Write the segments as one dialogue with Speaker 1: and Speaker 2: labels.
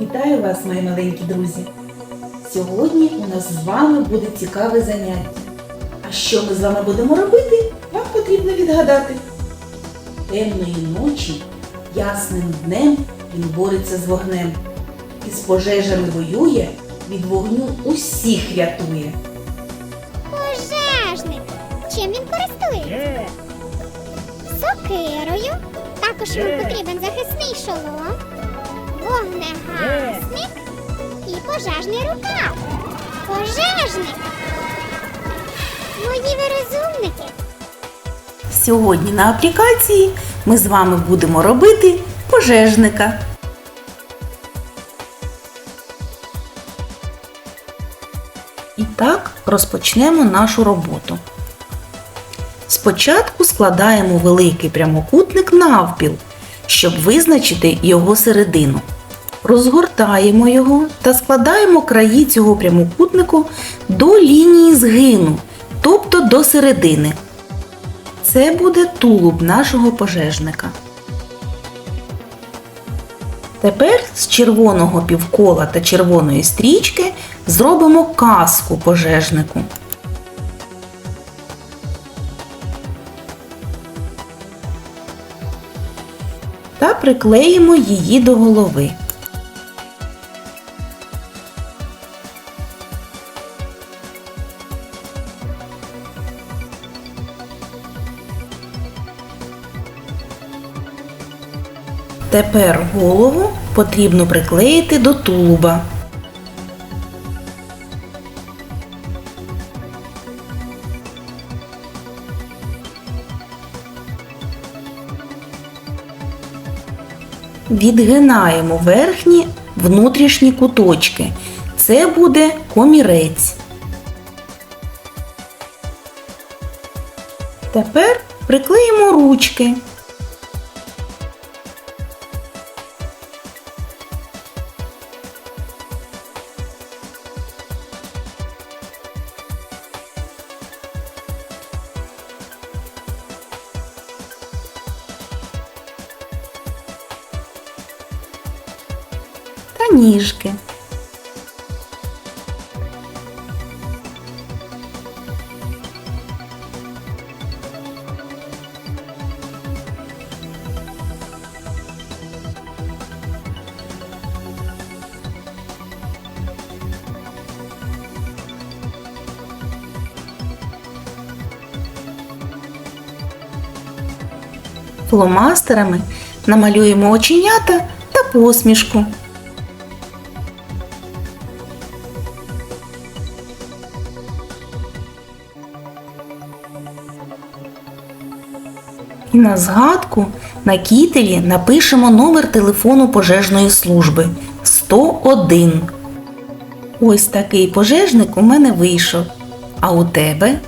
Speaker 1: Вітаю вас, мої маленькі друзі! Сьогодні у нас з вами буде цікаве заняття. А що ми з вами будемо робити, вам потрібно відгадати. Темної ночі, ясним днем він бореться з вогнем. І з пожежами воює, від вогню усіх рятує.
Speaker 2: Пожежник. Чим він користується? Сокирою. Також йому потрібен захисний шолом, вогнегасник і пожежний рукав. Пожежник. Мої ви розумники.
Speaker 1: Сьогодні на аплікації ми з вами будемо робити пожежника. І так розпочнемо нашу роботу. Спочатку складаємо великий прямокутник навпіл, щоб визначити його середину. Розгортаємо його та складаємо краї цього прямокутнику до лінії згину, тобто до середини. Це буде тулуб нашого пожежника. Тепер з червоного півкола та червоної стрічки зробимо каску пожежнику. Та приклеїмо її до голови. Тепер голову потрібно приклеїти до тулуба. Відгинаємо верхні внутрішні куточки. Це буде комірець. Тепер приклеїмо ручки. Та ніжки. Фломастерами намалюємо оченята та посмішку. І на згадку на кітелі напишемо номер телефону пожежної служби 101. Ось такий пожежник у мене вийшов. А у тебе?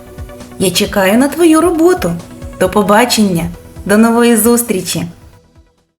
Speaker 1: Я чекаю на твою роботу. До побачення, до нової зустрічі!